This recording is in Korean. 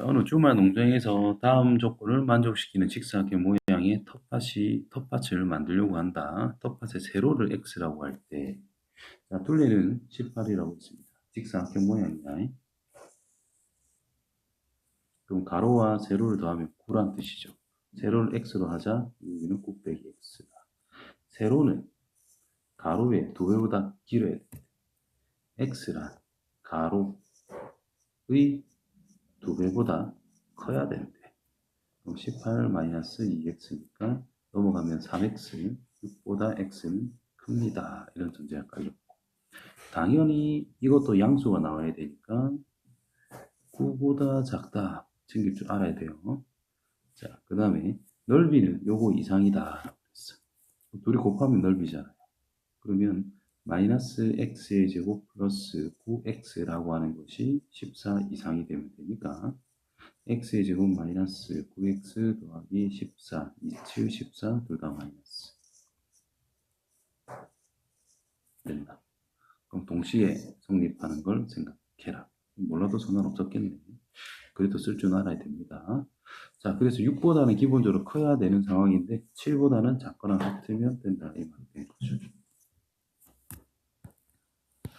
자, 어느 주말 농장에서 다음 조건을 만족시키는 직사각형 모양의 텃밭이, 텃밭을 만들려고 한다. 텃밭의 세로를 x라고 할 때, 자, 둘레는 18이라고 했습니다. 직사각형 모양이다. 그럼 가로와 세로를 더하면 9란 뜻이죠. 세로를 x로 하자, 여기는 9 빼기 x다. 세로는 가로의 두 배보다 길어야 됩니다. x란 가로의 두 배보다 커야 되는데. 그럼 18 마이너스 2x니까 넘어가면 3x 6보다 x는 큽니다. 이런 전제가 깔렸고. 당연히 이것도 양수가 나와야 되니까 9보다 작다 챙길 줄 알아야 돼요. 자 그 다음에 넓이는 요거 이상이다. 둘이 곱하면 넓이잖아요. 그러면 마이너스 x의 제곱 플러스 9x라고 하는 것이 14 이상이 되면 되니까 x의 제곱 마이너스 9x 더하기 14 27, 14 둘 다 마이너스 된다. 그럼 동시에 성립하는 걸 생각해라. 몰라도 상관없었겠네. 그래도 쓸 줄 알아야 됩니다. 자, 그래서 6보다는 기본적으로 커야 되는 상황인데 7보다는 작거나 같으면 된다. 이 말이 되는 거죠.